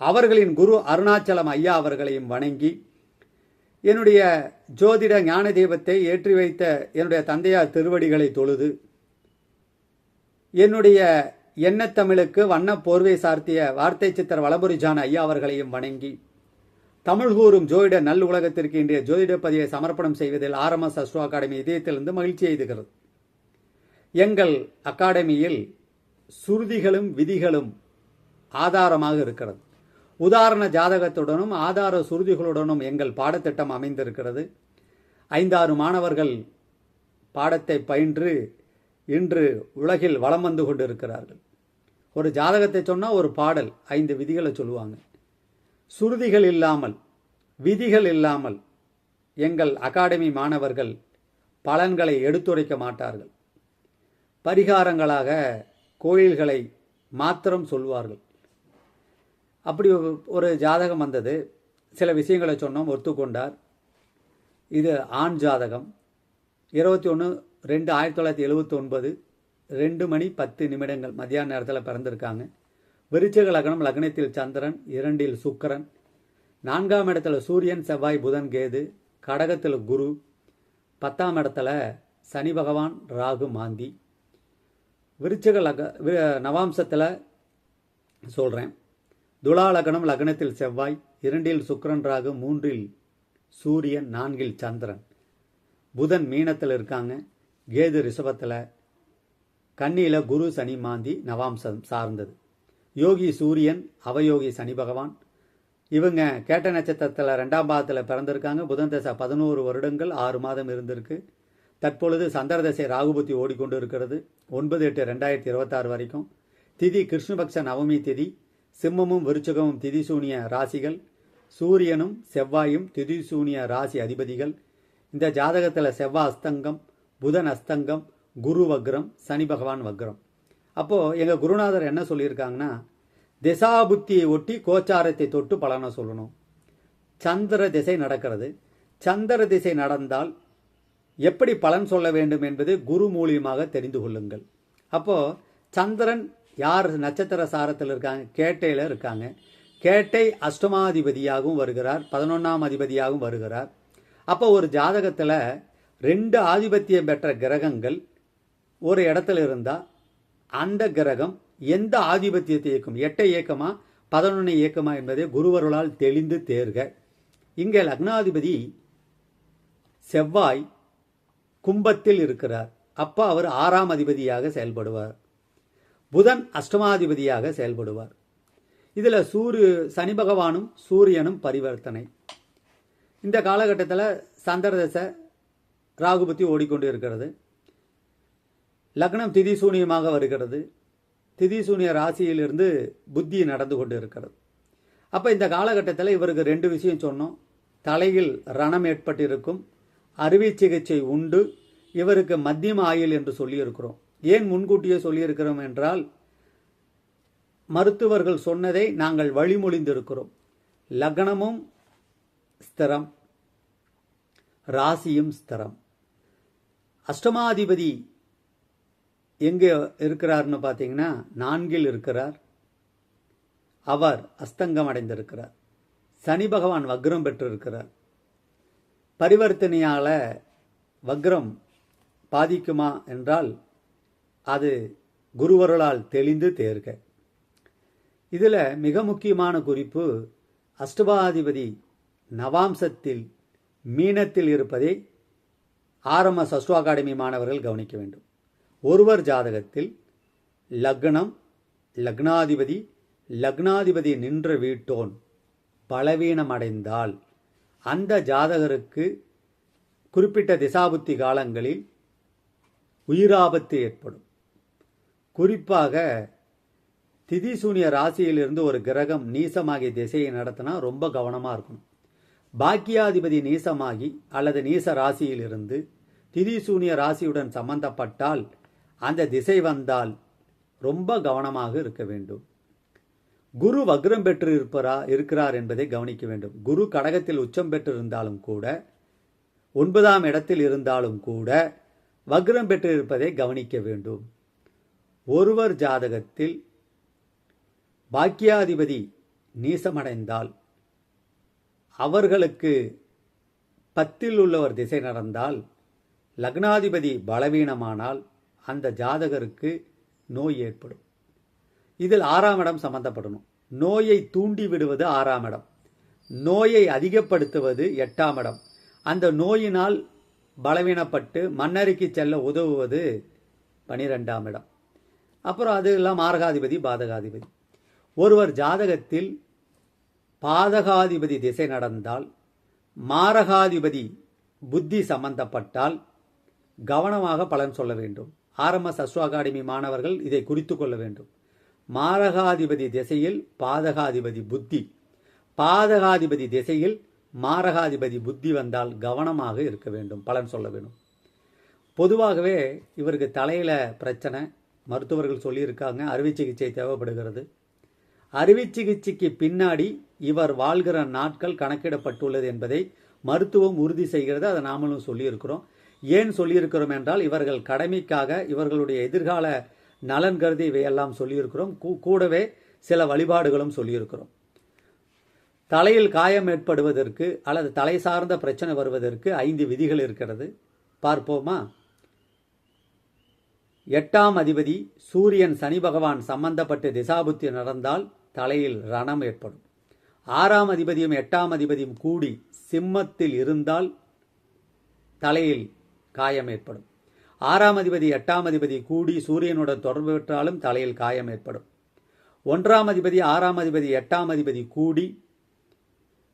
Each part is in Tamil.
அவர்களின் குரு அருணாச்சலம் ஐயா அவர்களையும் வணங்கி என்னுடைய ஜோதிட ஞான தெய்வத்தை ஏற்றி வைத்த என்னுடைய தந்தையார் திருவடிகளை தொழுது என்னுடைய எண்ணத்தமிழுக்கு வண்ண போர்வை சார்த்திய வார்த்தை சித்தர் வளபுரிஜான ஐயா அவர்களையும் வணங்கி தமிழ் கூறும் ஜோதிட நல் உலகத்திற்கு இன்றைய ஜோதிட பதிவை சமர்ப்பணம் செய்வதில் ஆர்எம்எஸ் அஸ்ட்ரோ அகாடமி இதயத்திலிருந்து மகிழ்ச்சி எய்துகிறது. எங்கள் அகாடமியில் சுருதிகளும் விதிகளும் ஆதாரமாக இருக்கிறது. உதாரண ஜாதகத்துடனும் ஆதார சுருதிகளுடனும் எங்கள் பாடத்திட்டம் அமைந்திருக்கிறது. ஐந்தாறு மாணவர்கள் பாடத்தை பயின்று இன்று உலகில் வலம் வந்து கொண்டிருக்கிறார்கள். ஒரு ஜாதகத்தை சொன்னால் ஒரு பாடல் ஐந்து விதிகளை சொல்லுவாங்க. சுருதிகள் இல்லாமல் விதிகள் இல்லாமல் எங்கள் அகாடமி மாணவர்கள் பலன்களை எடுத்துரைக்க மாட்டார்கள். பரிகாரங்களாக கோயில்களை மாத்திரம் சொல்வார்கள். அப்படி ஒரு- ஜாதகம் வந்தது. சில விஷயங்களை சொன்னோம் ஒத்துக்கொண்டார். இது ஆண் ஜாதகம். இருபத்தி ஒன்று ரெண்டு ஆயிரத்தி தொள்ளாயிரத்தி எழுபத்தி ஒன்பது ரெண்டு மணி பத்து நிமிடங்கள் மத்தியான நேரத்தில் பிறந்திருக்காங்க. விருச்சக லக்னம் லக்னத்தில் சந்திரன் இரண்டில் சுக்கரன். நான்காம் இடத்துல சூரியன் செவ்வாய் புதன் கேது. கடகத்தில் குரு. பத்தாம் இடத்துல சனி பகவான் ராகு மாந்தி. விருச்சக லக வி- நவாம்சத்தில் சொல்கிறேன் துலா லக்னம் லக்னத்தில் செவ்வாய் இரண்டில் சுக்கரன் ராகு மூன்றில் சூரியன் நான்கில் சந்திரன். புதன் மீனத்தில் இருக்காங்க. கேது ரிஷபத்தில். கன்னியில் குரு சனி மாந்தி நவாம்சம் சார்ந்தது. யோகி சூரியன் அவயோகி சனி பகவான். இவங்க கேட்ட நட்சத்திரத்தில் ரெண்டாம் பாகத்தில் பிறந்திருக்காங்க. புதன் தசை பதினோரு வருடங்கள் ஆறு மாதம் இருந்திருக்கு. தற்பொழுது சந்திர தசை ராகுபத்தி ஓடிக்கொண்டு இருக்கிறது. ஒன்பது எட்டு ரெண்டாயிரத்தி இருபத்தாறு வரைக்கும். திதி கிருஷ்ணபக்ஷ நவமி திதி. சிம்மமும் விருச்சகமும் திதிசூனிய ராசிகள். சூரியனும் செவ்வாயும் திதிசூனிய ராசி அதிபதிகள். இந்த ஜாதகத்தில் செவ்வாய் அஸ்தங்கம் புதன் அஸ்தங்கம் குரு வக்ரம் சனி பகவான் வக்ரம். அப்போது எங்கள் குருநாதர் என்ன சொல்லியிருக்காங்கன்னா திசாபுத்தியை ஒட்டி கோச்சாரத்தை தொட்டு பலனை சொல்லணும். சந்திர திசை நடக்கிறது. சந்திர திசை நடந்தால் எப்படி பலன் சொல்ல வேண்டும் என்பது குரு மூலியமாக தெரிந்து கொள்ளுங்கள். அப்போது சந்திரன் யார் நட்சத்திர சாரத்தில் இருக்காங்க? கேட்டையில் இருக்காங்க. கேட்டை அஷ்டமாதிபதியாகவும் வருகிறார். பதினொன்றாம் அதிபதியாகவும் வருகிறார். அப்போ ஒரு ஜாதகத்தில் ரெண்டு ஆதிபத்தியம் பெற்ற கிரகங்கள் ஒரு இடத்துல இருந்தால் அந்த கிரகம் எந்த ஆதிபத்தியத்தை இயக்கும்? எட்டை இயக்கமா? பதினொன்னை இயக்கமா என்பதை குருவருளால் தெளிந்து தேர்க. இங்கே லக்னாதிபதி செவ்வாய் கும்பத்தில் இருக்கிறார். அப்போ அவர் ஆறாம் அதிபதியாக செயல்படுவார். புதன் அஷ்டமாதிபதியாக செயல்படுவார். இதில் சூரிய சனி பகவானும் சூரியனும் பரிவர்த்தனை. இந்த காலகட்டத்தில் சந்திரதச ராகுபத்தி ஓடிக்கொண்டு இருக்கிறது. லக்னம் திதி சூனியமாக வருகிறது. திதி சூனிய ராசியிலிருந்து புத்தி நடந்து கொண்டு இருக்கிறது. அப்போ இந்த காலகட்டத்தில் இவருக்கு ரெண்டு விஷயம் சொன்னோம். தலையில் ரணம் ஏற்பட்டிருக்கும். அறுவை சிகிச்சை உண்டு. இவருக்கு மத்தியம ஆயுள் என்று சொல்லியிருக்கிறோம். ஏன் முன்கூட்டியே சொல்லியிருக்கிறோம் என்றால் மருத்துவர்கள் சொன்னதை நாங்கள் வழிமொழிந்திருக்கிறோம். லக்னமும் ஸ்திரம் ராசியும் ஸ்திரம். அஷ்டமாதிபதி எங்கே இருக்கிறார்னு பார்த்தீங்கன்னா நான்கில் இருக்கிறார். அவர் அஸ்தங்கம் அடைந்திருக்கிறார். சனி பகவான் வக்ரம் பெற்றிருக்கிறார். பரிவர்த்தனையால் வக்ரம் பாதிக்குமா என்றால் அது குருவருளால் தெளிந்து தேர்க. இதில் மிக முக்கியமான குறிப்பு அஷ்டபாதிபதி நவாம்சத்தில் மீனத்தில் இருப்பதை ஆரம்ப அஸ்ட்ரோ அகாடமி மாணவர்கள் கவனிக்க வேண்டும். ஒருவர் ஜாதகத்தில் லக்னம் லக்னாதிபதி லக்னாதிபதி நின்ற வீட்டோன் பலவீனமடைந்தால் அந்த ஜாதகருக்கு குறிப்பிட்ட திசாபுத்தி காலங்களில் உயிராபத்து ஏற்படும். குறிப்பாக திதிசூனிய ராசியிலிருந்து ஒரு கிரகம் நீசமாகி திசையை நடத்தினா ரொம்ப கவனமாக இருக்கணும். பாக்கியாதிபதி நீசமாகி அல்லது நீச ராசியிலிருந்து திதிசூனிய ராசியுடன் சம்பந்தப்பட்டால் அந்த திசை வந்தால் ரொம்ப கவனமாக இருக்க வேண்டும். குரு வக்ரம் பெற்று இருப்பரா இருக்கிறார் என்பதை கவனிக்க வேண்டும். குரு கடகத்தில் உச்சம் பெற்று இருந்தாலும் கூட ஒன்பதாம் இடத்தில் இருந்தாலும் கூட வக்ரம் பெற்று இருப்பதை கவனிக்க வேண்டும். ஒருவர் ஜாதகத்தில் பாக்கியாதிபதி நீசமடைந்தால் அவர்களுக்கு பத்தில் உள்ளவர் திசை நடந்தால் லக்னாதிபதி பலவீனமானால் அந்த ஜாதகருக்கு நோய் ஏற்படும். இதில் ஆறாம் இடம் சம்பந்தப்படணும். நோயை தூண்டி விடுவது ஆறாம் இடம். நோயை அதிகப்படுத்துவது எட்டாம் இடம். அந்த நோயினால் பலவீனப்பட்டு மன்னருக்கு செல்ல உதவுவது பனிரெண்டாம் இடம். அப்புறம் அது எல்லாம் மாரகாதிபதி பாதகாதிபதி. ஒருவர் ஜாதகத்தில் பாதகாதிபதி திசை நடந்தால் மாரகாதிபதி புத்தி சம்பந்தப்பட்டால் கவனமாக பலன் சொல்ல வேண்டும். ஆர்எம்எஸ் அஸ்வ அகாடமி மாணவர்கள் இதை குறித்து கொள்ள வேண்டும். மாரகாதிபதி திசையில் பாதகாதிபதி புத்தி. பாதகாதிபதி திசையில் மாரகாதிபதி புத்தி வந்தால் கவனமாக இருக்க வேண்டும் பலன் சொல்ல வேண்டும். பொதுவாகவே இவருக்கு தலையில் பிரச்சனை மருத்துவர்கள் சொல்லியிருக்காங்க அறுவை சிகிச்சை தேவைப்படுகிறது. அறுவை சிகிச்சைக்கு பின்னாடி இவர் வாழ்கிற நாட்கள் கணக்கிடப்பட்டுள்ளது என்பதை மருத்துவம் உறுதி செய்கிறது அதை நாமளும் சொல்லியிருக்கிறோம். ஏன் சொல்லியிருக்கிறோம் என்றால் இவர்கள் கடமைக்காக இவர்களுடைய எதிர்கால நலன் கருதி இவையெல்லாம் சொல்லியிருக்கிறோம். கூ- கூடவே சில வழிபாடுகளும் சொல்லியிருக்கிறோம். தலையில் காயம் ஏற்படுவதற்கு அல்லது தலை சார்ந்த பிரச்சனை வருவதற்கு ஐந்து விதிகள் இருக்கிறது. பார்ப்போமா? எட்டாம் அதிபதி சூரியன் சனி பகவான் சம்பந்தப்பட்டு திசாபுத்தி நடந்தால் தலையில் ரணம் ஏற்படும். ஆறாம் அதிபதியும் எட்டாம் அதிபதியும் கூடி சிம்மத்தில் இருந்தால் தலையில் காயம் ஏற்படும். ஆறாம் அதிபதி எட்டாம் அதிபதி கூடி சூரியனுடன் தொடர்பு பெற்றாலும் தலையில் காயம் ஏற்படும். ஒன்றாம் அதிபதி ஆறாம் அதிபதி எட்டாம் அதிபதி கூடி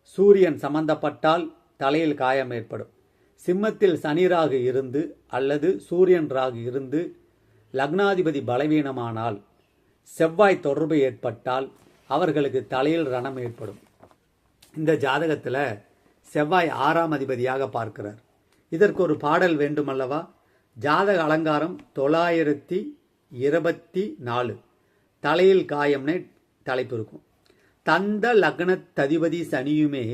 சூரியன் சம்பந்தப்பட்டால் தலையில் காயம் ஏற்படும். சிம்மத்தில் சனி ராகு இருந்து அல்லது சூரியன் ராகு இருந்து லக்னாதிபதி பலவீனமானால் செவ்வாய் தொடர்பு ஏற்பட்டால் அவர்களுக்கு தலையில் ரணம் ஏற்படும். இந்த ஜாதகத்தில் செவ்வாய் ஆறாம் அதிபதியாக பார்க்கிறார். இதற்கு ஒரு பாடல் வேண்டுமல்லவா ஜாதக அலங்காரம் தொள்ளாயிரத்தி இருபத்தி நாலு. தலையில் காயம்னே தலைப்பு இருக்கும். தந்த லக்னத்ததிபதி சனியுமே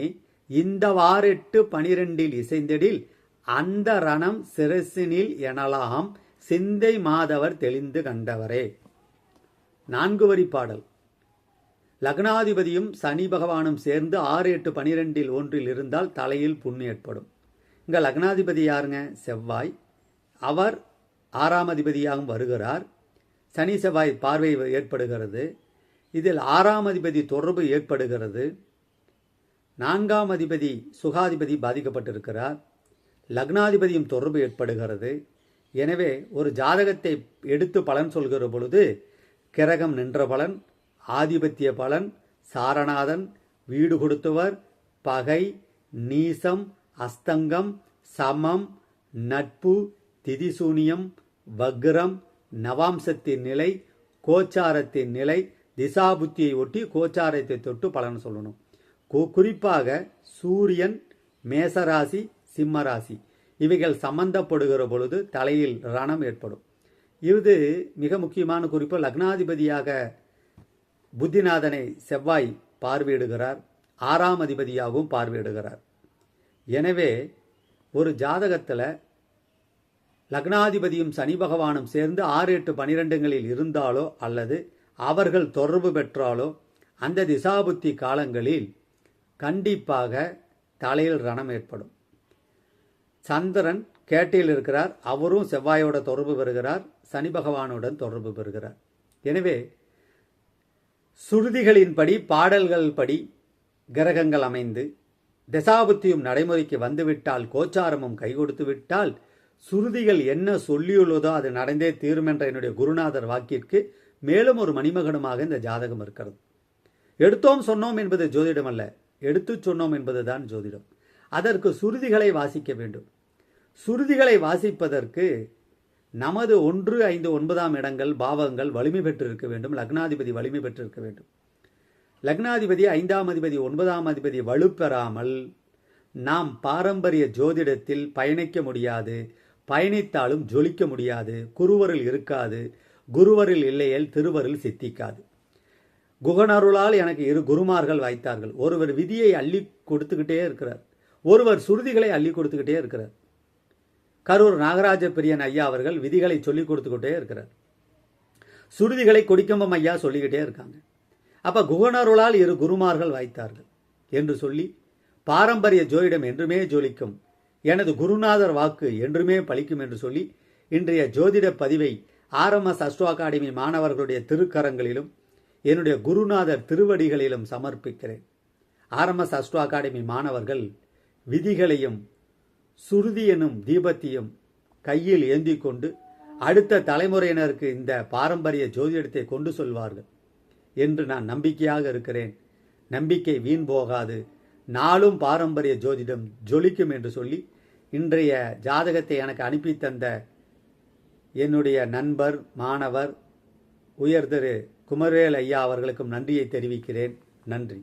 இந்த வாரெட்டு பனிரெண்டில் இசைந்தடில் அந்த ரணம் சிரசினில் எனலாம் சிந்தை மாதவர் தெளிந்து கண்டவரே. நான்கு வரி பாடல். லக்னாதிபதியும் சனி பகவானும் சேர்ந்து ஆறு எட்டு பனிரெண்டில் ஒன்றில் இருந்தால் தலையில் புண்ணு ஏற்படும். இங்க லக்னாதிபதி யாருங்க? செவ்வாய். அவர் ஆறாம் அதிபதியாகவும் வருகிறார். சனி செவ்வாய் பார்வை ஏற்படுகிறது. இதில் ஆறாம் அதிபதி தொடர்பு ஏற்படுகிறது. நான்காம் அதிபதி சுகாதிபதி பாதிக்கப்பட்டிருக்கிறார். லக்னாதிபதியும் தொடர்பு ஏற்படுகிறது. எனவே ஒரு ஜாதகத்தை எடுத்து பலன் சொல்கிற பொழுது கிரகம் நின்ற பலன் ஆதிபத்திய பலன் சாரநாதன் வீடு கொடுத்தவர் பகை நீசம் அஸ்தங்கம் சமம் நட்பு திதிசூனியம் வக்ரம் நவாம்சத்தின் நிலை கோச்சாரத்தின் நிலை திசாபுத்தியை ஒட்டி கோச்சாரத்தை தொட்டு பலன் சொல்லணும். கு- குறிப்பாக சூரியன் மேசராசி சிம்மராசி. இவைகள் சம்பந்தப்படுகிற பொழுது தலையில் ரணம் ஏற்படும். இது மிக முக்கியமான குறிப்பு. லக்னாதிபதியாக புத்திநாதனை செவ்வாய் பார்வையிடுகிறார். ஆறாம் அதிபதியாகவும் பார்வையிடுகிறார். எனவே ஒரு ஜாதகத்தில் லக்னாதிபதியும் சனி பகவானும் சேர்ந்து ஆறு எட்டு பனிரெண்டுகளில் இருந்தாலோ அல்லது அவர்கள் தொடர்பு பெற்றாலோ அந்த திசாபுத்தி காலங்களில் கண்டிப்பாக தலையில் ரணம் ஏற்படும். சந்திரன் கேட்டியில் இருக்கிறார். அவரும் செவ்வாயோட தொடர்பு பெறுகிறார். சனி பகவானுடன் தொடர்பு பெறுகிறார். எனவே சுருதிகளின்படி பாடல்கள் படி கிரகங்கள் அமைந்து தசாபுத்தியும் நடைமுறைக்கு வந்துவிட்டால் கோச்சாரமும் கை கொடுத்து விட்டால் சுருதிகள் என்ன சொல்லியுள்ளதோ அது நடந்தே தீரும் என்ற என்னுடைய குருநாதர் வாக்கிற்கு மேலும் ஒரு மணிமகனுமாக இந்த ஜாதகம் இருக்கிறது. எடுத்தோம் சொன்னோம் என்பது ஜோதிடம் அல்ல எடுத்துச் சொன்னோம் என்பதுதான் ஜோதிடம். அதற்கு சுருதிகளை வாசிக்க வேண்டும். சுருதிகளை வாசிப்பதற்கு நமது ஒன்று ஐந்து ஒன்பதாம் இடங்கள் பாவங்கள் வலிமை பெற்றிருக்க வேண்டும். லக்னாதிபதி வலிமை பெற்றிருக்க வேண்டும். லக்னாதிபதி ஐந்தாம் அதிபதி ஒன்பதாம் அதிபதி வலுப்பெறாமல் நாம் பாரம்பரிய ஜோதிடத்தில் பயணிக்க முடியாது. பயணித்தாலும் ஜொலிக்க முடியாது. குருவரில் இருக்காது. குருவரில் இல்லையேல் திருவரில் சித்திக்காது. குகனருளால் எனக்கு இரு குருமார்கள் வாய்த்தார்கள். ஒருவர் விதியை அள்ளி கொடுத்துக்கிட்டே இருக்கிறார். ஒருவர் சுருதிகளை அள்ளி கொடுத்துக்கிட்டே இருக்கிறார். கரூர் நாகராஜ பிரியன் ஐயா அவர்கள் விதிகளை சொல்லிக் கொடுத்துக்கிட்டே இருக்கிறார். சுருதிகளை கொடிக்கம்பம் ஐயா சொல்லிக்கிட்டே இருக்காங்க. அப்போ குகனருளால் இரு குருமார்கள் வாய்த்தார்கள் என்று சொல்லி பாரம்பரிய ஜோதிடம் என்றுமே ஜொலிக்கும். எனது குருநாதர் வாக்கு என்றுமே பலிக்கும் என்று சொல்லி இன்றைய ஜோதிட பதிவை ஆர்எம்எஸ் அஸ்ட்ரோ அகாடமி மாணவர்களுடைய திருக்கரங்களிலும் என்னுடைய குருநாதர் திருவடிகளிலும் சமர்ப்பிக்கிறேன். ஆர்எம்எஸ் அஸ்ட்ரோ அகாடமி மாணவர்கள் விதிகளையும் சுருதி எனும் தீபத்தையும் கையில் ஏந்தி கொண்டு அடுத்த தலைமுறையினருக்கு இந்த பாரம்பரிய ஜோதிடத்தை கொண்டு சொல்வார்கள். என்று நான் நம்பிக்கையாக இருக்கிறேன். நம்பிக்கை வீண் போகாது. நாளும் பாரம்பரிய ஜோதிடம் ஜொலிக்கும் என்று சொல்லி இன்றைய ஜாதகத்தை எனக்கு அனுப்பி தந்த என்னுடைய நண்பர் மாணவர் உயர் திரு குமரவேல் ஐயா அவர்களுக்கும் நன்றியை தெரிவிக்கிறேன். நன்றி.